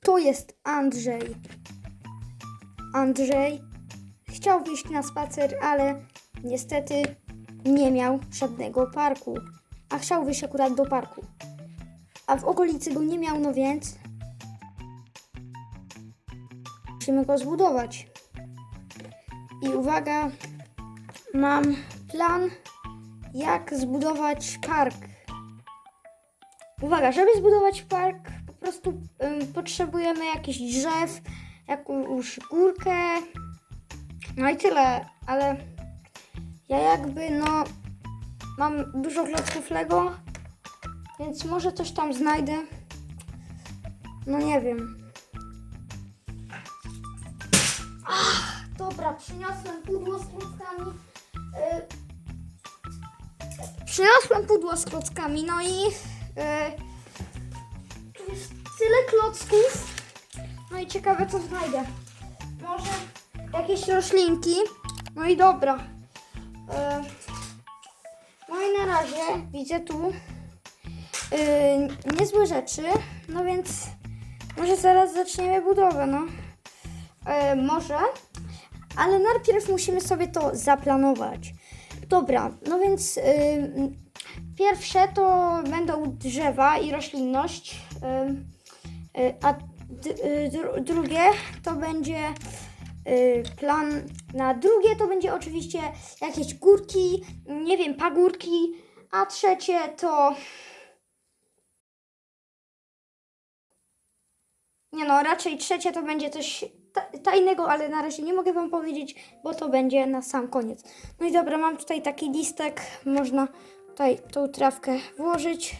To jest Andrzej. Andrzej chciał wyjść na spacer, ale niestety nie miał żadnego parku. A chciał wyjść akurat do parku. A w okolicy go nie miał, no więc musimy go zbudować. I uwaga, mam plan, jak zbudować park. Uwaga, żeby zbudować park, prostu ym, potrzebujemy jakichś drzew, jakąś górkę. No i tyle, ale ja jakby, no, mam dużo klocków Lego, więc może coś tam znajdę. No nie wiem. Ach, dobra, przyniosłem pudło z klockami. Y, przyniosłem pudło z klockami, no i y, tyle klocków. No i ciekawe co znajdę. Może jakieś roślinki. No i dobra. Y, no i na razie widzę tu y, niezłe rzeczy. No więc może zaraz zaczniemy budowę, no. Y, może. Ale najpierw musimy sobie to zaplanować. Dobra, no więc pierwsze to będą drzewa i roślinność, a d, y, dru, drugie to będzie y, plan na drugie to będzie oczywiście jakieś górki, nie wiem, pagórki, a trzecie to Nie no, raczej trzecie to będzie coś ta- tajnego, ale na razie nie mogę Wam powiedzieć, bo to będzie na sam koniec. No i dobra, mam tutaj taki listek, można tutaj tą trawkę włożyć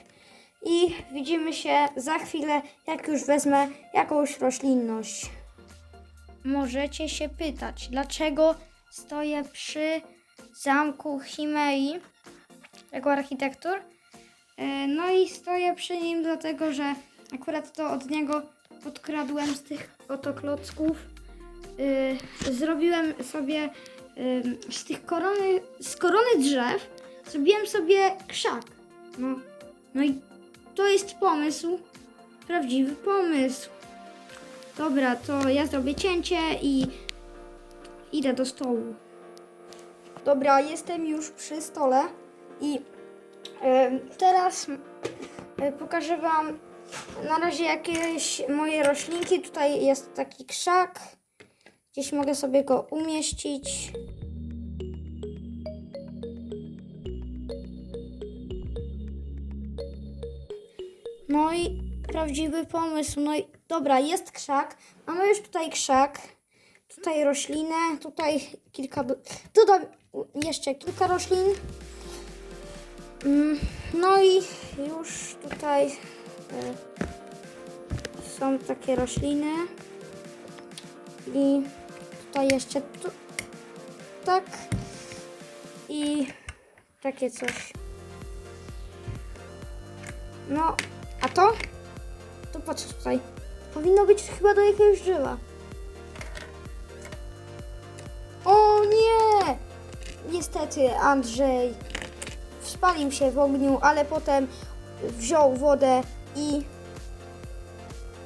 i widzimy się za chwilę, jak już wezmę jakąś roślinność. Możecie się pytać, dlaczego stoję przy zamku Chimei jako architektur? E, No i stoję przy nim dlatego, że akurat to od niego podkradłem z tych oto klocków. Yy, zrobiłem sobie yy, z tych korony, z korony drzew zrobiłem sobie krzak. No, no i to jest pomysł, prawdziwy pomysł. Dobra, to ja zrobię cięcie i idę do stołu. Dobra, jestem już przy stole i Em, Teraz e, pokażę Wam na razie jakieś moje roślinki. Tutaj jest taki krzak. Gdzieś mogę sobie go umieścić. No i prawdziwy pomysł. No i dobra, jest krzak. Mamy już tutaj krzak. Tutaj roślinę. Tutaj kilka. Tutaj jeszcze kilka roślin. Mm, No i już tutaj e, są takie rośliny. I tutaj jeszcze tu, tak. I takie coś. No, a to? To patrz tutaj. Powinno być chyba do jakiegoś drzewa. O nie! Niestety, Andrzej spalił się w ogniu, ale potem wziął wodę i.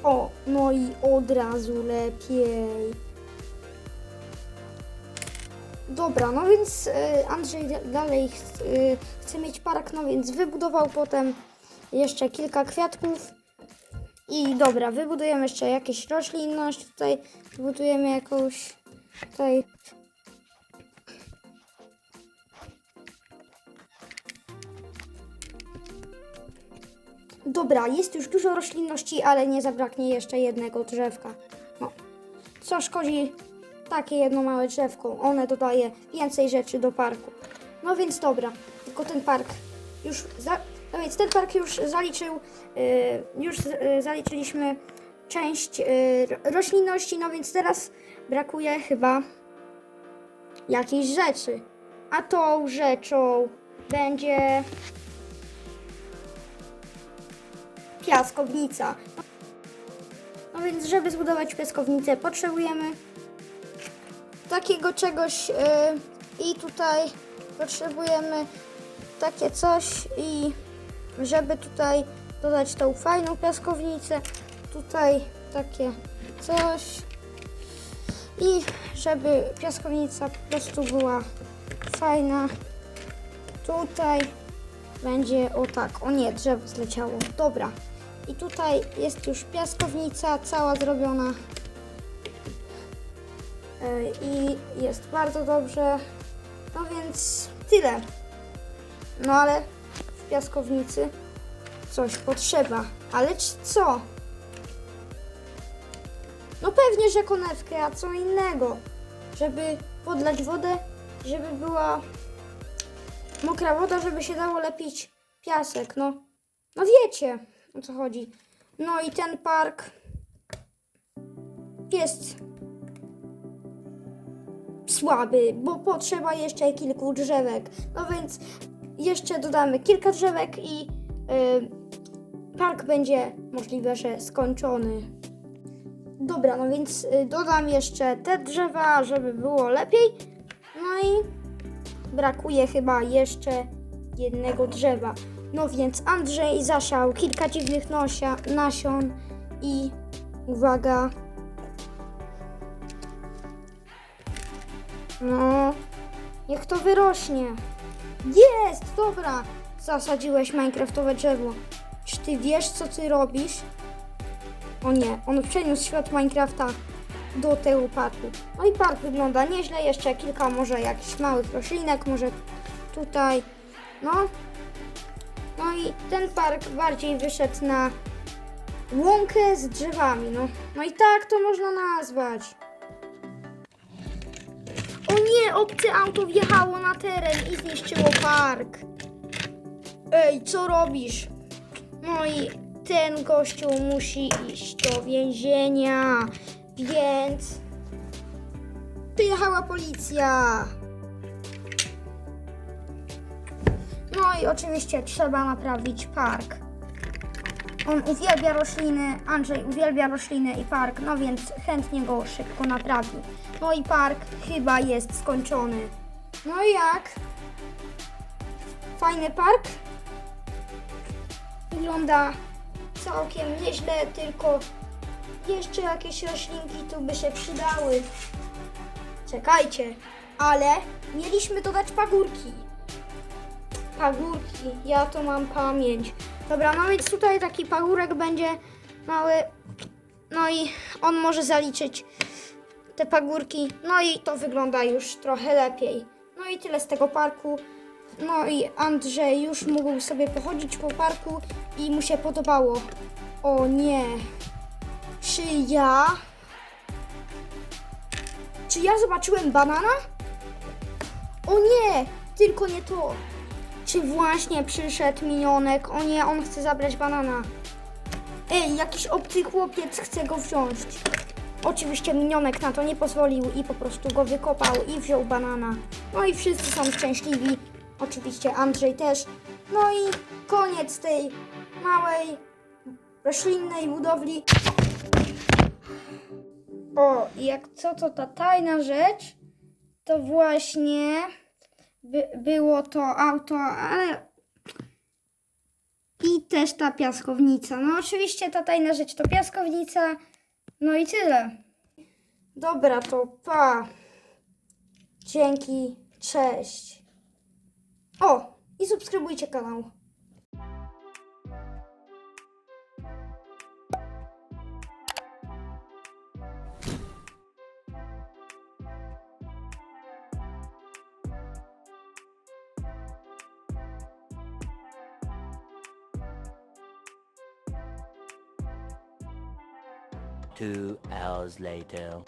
O, no i od razu lepiej. Dobra, no więc y, Andrzej da- dalej y, chce mieć park, no więc wybudował potem jeszcze kilka kwiatków. I dobra, wybudujemy jeszcze jakieś roślinność. Tutaj wybudujemy jakąś tutaj Dobra, jest już dużo roślinności, ale nie zabraknie jeszcze jednego drzewka. No, co szkodzi takie jedno małe drzewko? One dodaje więcej rzeczy do parku. No więc dobra, tylko ten park już. Za... No więc ten park już zaliczył. Yy, już yy, zaliczyliśmy część ro- roślinności, no więc teraz brakuje chyba jakiejś rzeczy. A tą rzeczą będzie. piaskownica. No więc, żeby zbudować piaskownicę, potrzebujemy takiego czegoś i tutaj potrzebujemy takie coś i żeby tutaj dodać tą fajną piaskownicę, tutaj takie coś. I żeby piaskownica po prostu była fajna, tutaj będzie o tak, o nie, drzewo zleciało. Dobra. I tutaj jest już piaskownica cała zrobiona. E, I jest bardzo dobrze. No więc tyle. No ale piaskownicy coś potrzeba. Ale co? No pewnie, że konewkę, a co innego. Żeby podlać wodę, żeby była mokra woda, żeby się dało lepić piasek, no. No wiecie, o co chodzi. No i ten park jest słaby, bo potrzeba jeszcze kilku drzewek. No więc jeszcze dodamy kilka drzewek i y, park będzie możliwe, że skończony. Dobra, no więc y, dodam jeszcze te drzewa, żeby było lepiej. No i brakuje chyba jeszcze jednego drzewa. No więc Andrzej zasiał kilka dziwnych nosia, nasion i uwaga. No, niech to wyrośnie. Jest, dobra. Zasadziłeś Minecraftowe drzewo. Czy ty wiesz, co ty robisz? O nie, on przeniósł świat Minecrafta do tego parku. No i park wygląda nieźle, jeszcze kilka może jakichś małych roślinek, może tutaj, no. No i ten park bardziej wyszedł na łąkę z drzewami, no. No i tak to można nazwać. Nie, obce auto wjechało na teren i zniszczyło park. Ej, co robisz? No i ten gościu musi iść do więzienia, więc przyjechała policja. No i oczywiście trzeba naprawić park. On uwielbia rośliny, Andrzej uwielbia rośliny i park, no więc chętnie go szybko naprawi. No i park chyba jest skończony. No i jak? Fajny park? Wygląda całkiem nieźle, tylko jeszcze jakieś roślinki tu by się przydały. Czekajcie, ale mieliśmy dodać pagórki. Pagórki, ja to mam pamięć. Dobra, no więc tutaj taki pagórek będzie mały. No i on może zaliczyć te pagórki. No i to wygląda już trochę lepiej. No i tyle z tego parku. No i Andrzej już mógł sobie pochodzić po parku i mu się podobało. O nie. Czy ja. Czy ja zobaczyłem banana? O nie! Tylko nie to. Czy właśnie przyszedł minionek? O nie, on chce zabrać banana. Ej, jakiś obcy chłopiec chce go wziąć. Oczywiście minionek na to nie pozwolił i po prostu go wykopał i wziął banana. No i wszyscy są szczęśliwi. Oczywiście Andrzej też. No i koniec tej małej roślinnej budowli. O, jak co to ta tajna rzecz, to właśnie by, było to auto, ale i też ta piaskownica. No oczywiście ta tajna rzecz to piaskownica. No i tyle. Dobra, to pa. Dzięki, cześć. O, i subskrybujcie kanał. Two hours later.